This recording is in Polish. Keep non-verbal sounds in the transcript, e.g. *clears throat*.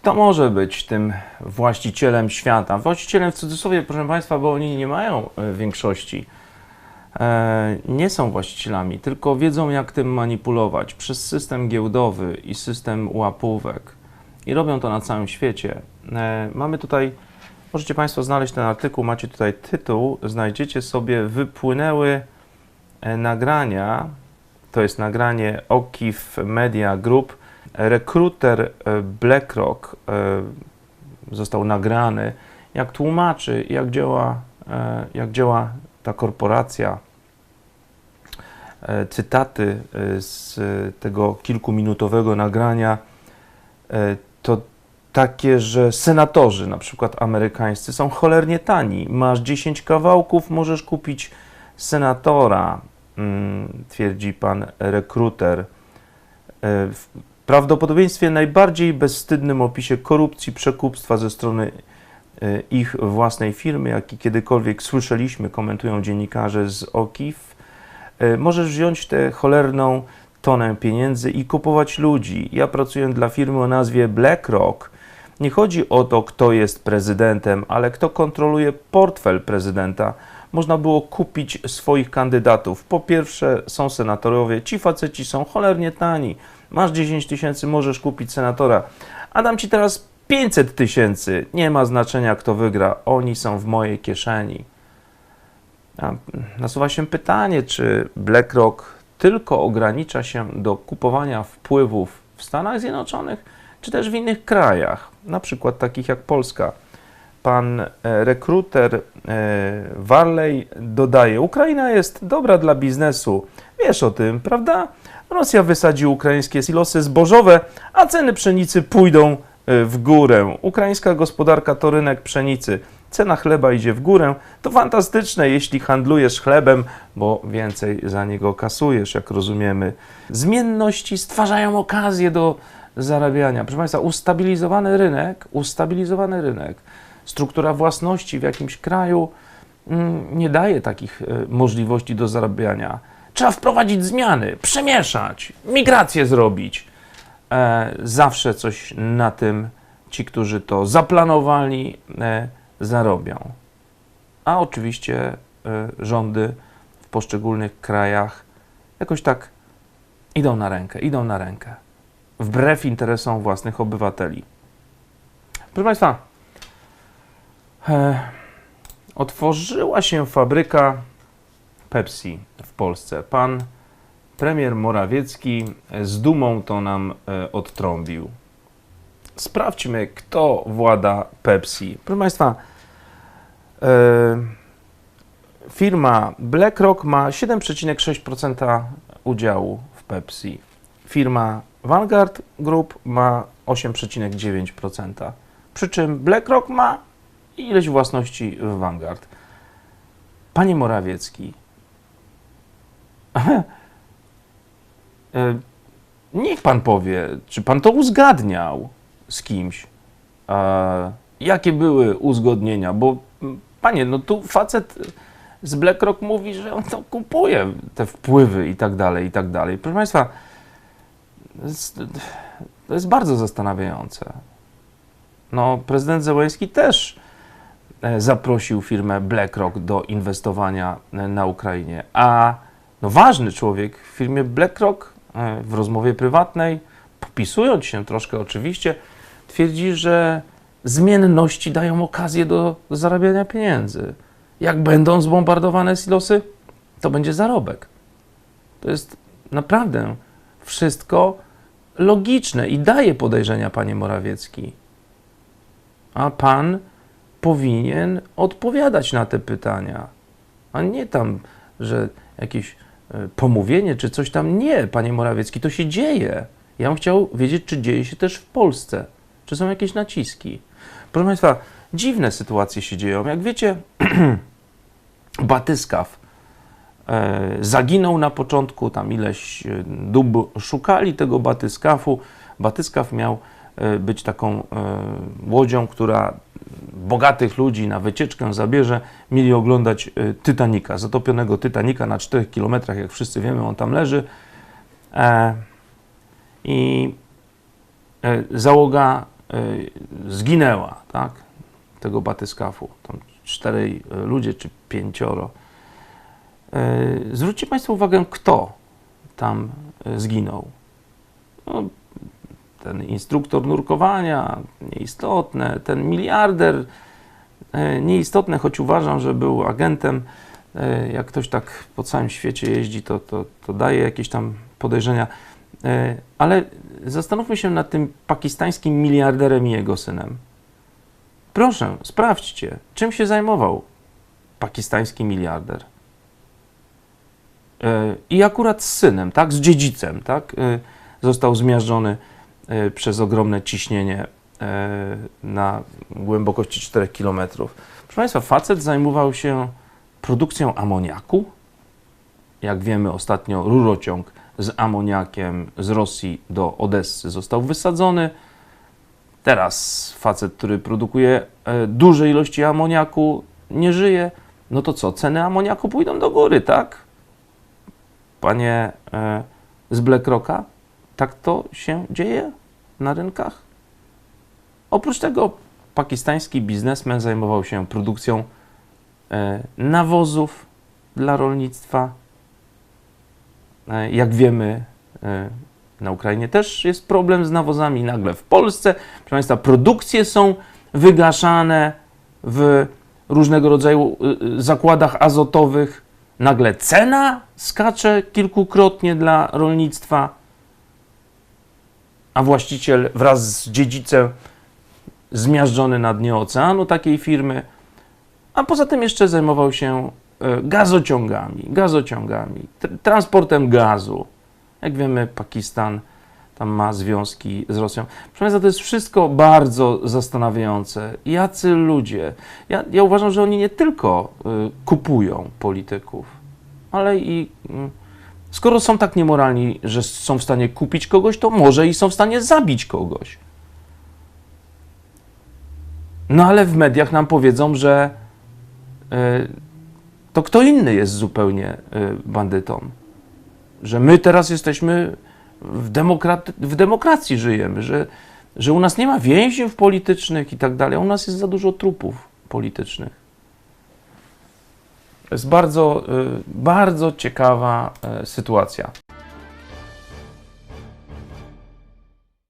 Kto może być tym właścicielem świata? Właścicielem w cudzysłowie, proszę Państwa, bo oni nie mają e, większości. E, nie są właścicielami, tylko wiedzą, jak tym manipulować przez system giełdowy i system łapówek. I robią to na całym świecie. E, mamy tutaj, możecie Państwo znaleźć ten artykuł, macie tutaj tytuł, znajdziecie sobie wypłynęły nagrania, to jest nagranie Okif Media Group, rekruter e, BlackRock e, został nagrany, jak tłumaczy, jak działa, e, jak działa ta korporacja. Cytaty z tego kilkuminutowego nagrania to takie, że senatorzy, na przykład amerykańscy, są cholernie tani. Masz 10 kawałków, możesz kupić senatora, mm, twierdzi pan rekruter. Prawdopodobieństwie najbardziej bezwstydnym opisie korupcji, przekupstwa ze strony e, ich własnej firmy, jaki kiedykolwiek słyszeliśmy, komentują dziennikarze z OKIF, e, możesz wziąć tę cholerną tonę pieniędzy i kupować ludzi. Ja pracuję dla firmy o nazwie BlackRock. Nie chodzi o to, kto jest prezydentem, ale kto kontroluje portfel prezydenta. Można było kupić swoich kandydatów. Po pierwsze, są senatorowie, ci faceci są cholernie tani. Masz 10 tysięcy, możesz kupić senatora. A dam ci teraz 500 tysięcy. Nie ma znaczenia, kto wygra. Oni są w mojej kieszeni. A nasuwa się pytanie, czy BlackRock tylko ogranicza się do kupowania wpływów w Stanach Zjednoczonych, czy też w innych krajach, na przykład takich jak Polska. Pan e, rekruter e, Warley dodaje: Ukraina jest dobra dla biznesu. Wiesz o tym, prawda? Rosja wysadzi ukraińskie silosy zbożowe, a ceny pszenicy pójdą e, w górę. Ukraińska gospodarka to rynek pszenicy. Cena chleba idzie w górę. To fantastyczne, jeśli handlujesz chlebem, bo więcej za niego kasujesz, jak rozumiemy. Zmienności stwarzają okazję do zarabiania. Proszę Państwa, ustabilizowany rynek, ustabilizowany rynek, struktura własności w jakimś kraju mm, nie daje takich e, możliwości do zarabiania. Trzeba wprowadzić zmiany, przemieszać, migrację zrobić. E, zawsze coś na tym ci, którzy to zaplanowali, e, zarobią. A oczywiście rządy w poszczególnych krajach jakoś tak idą na rękę, idą na rękę, wbrew interesom własnych obywateli. Proszę Państwa, otworzyła się fabryka Pepsi w Polsce. Pan premier Morawiecki z dumą to nam e, odtrąbił. Sprawdźmy, kto włada Pepsi. Proszę Państwa, e, firma BlackRock ma 7,6% udziału w Pepsi. Firma Vanguard Group ma 8,9%. Przy czym BlackRock ma ileś własności w Vanguard. Panie Morawiecki, *laughs* e, niech pan powie, czy pan to uzgadniał z kimś? E, jakie były uzgodnienia? Bo panie, no tu facet z BlackRock mówi, że on to kupuje te wpływy i tak dalej, i tak dalej. Proszę państwa, to jest, bardzo zastanawiające. No, prezydent Zełenski też zaprosił firmę BlackRock do inwestowania e, na Ukrainie, a no, ważny człowiek w firmie BlackRock e, w rozmowie prywatnej, popisując się troszkę oczywiście, twierdzi, że zmienności dają okazję do zarabiania pieniędzy. Jak będą zbombardowane silosy, to będzie zarobek. To jest naprawdę wszystko logiczne i daje podejrzenia, panie Morawiecki. A pan powinien odpowiadać na te pytania, a nie tam, że jakieś e, pomówienie czy coś tam. Nie, panie Morawiecki, to się dzieje. Ja bym chciał wiedzieć, czy dzieje się też w Polsce. Czy są jakieś naciski? Proszę Państwa, dziwne sytuacje się dzieją. Jak wiecie, *clears throat* Batyskaw e, zaginął na początku, tam ileś e, dób szukali tego batyskafu. Batyskaw miał być taką e, łodzią, która bogatych ludzi na wycieczkę zabierze. Mieli oglądać e, Titanica, zatopionego Titanica na 4 km, jak wszyscy wiemy, on tam leży. E, I e, załoga zginęła, tak? Tego batyskafu. Tam czterej ludzie czy pięcioro. Zwróćcie Państwo uwagę, kto tam zginął. No, ten instruktor nurkowania, nieistotne, ten miliarder, e, nieistotne, choć uważam, że był agentem. E, Jak ktoś tak po całym świecie jeździ, to, to, to daje jakieś tam podejrzenia. E, Ale zastanówmy się nad tym pakistańskim miliarderem i jego synem. Proszę, sprawdźcie, czym się zajmował pakistański miliarder. I akurat z synem, tak, z dziedzicem, tak, został zmiażdżony przez ogromne ciśnienie e, na głębokości 4 km. Proszę Państwa, facet zajmował się produkcją amoniaku. Jak wiemy, ostatnio rurociąg z amoniakiem z Rosji do Odessy został wysadzony. Teraz facet, który produkuje e, duże ilości amoniaku, nie żyje. No to co? Ceny amoniaku pójdą do góry, tak? Panie e, z BlackRocka, tak to się dzieje na rynkach. Oprócz tego pakistański biznesmen zajmował się produkcją e, nawozów dla rolnictwa. E, Jak wiemy, e, na Ukrainie też jest problem z nawozami. Nagle w Polsce, proszę Państwa, produkcje są wygaszane w różnego rodzaju zakładach azotowych. Nagle cena skacze kilkukrotnie dla rolnictwa, a właściciel wraz z dziedzicem zmiażdżony na dnie oceanu takiej firmy, a poza tym jeszcze zajmował się e, gazociągami, gazociągami, tr- transportem gazu. Jak wiemy, Pakistan tam ma związki z Rosją. Proszę Państwa, to jest wszystko bardzo zastanawiające. Jacy ludzie. Ja, ja uważam, że oni nie tylko y, kupują polityków, ale i mm, skoro są tak niemoralni, że są w stanie kupić kogoś, to może i są w stanie zabić kogoś. No ale w mediach nam powiedzą, że y, to kto inny jest zupełnie y, bandytą. Że my teraz jesteśmy w, demokraty, w demokracji żyjemy, że, że u nas nie ma więźniów politycznych i tak dalej. U nas jest za dużo trupów politycznych. To jest bardzo, y, bardzo ciekawa y, sytuacja.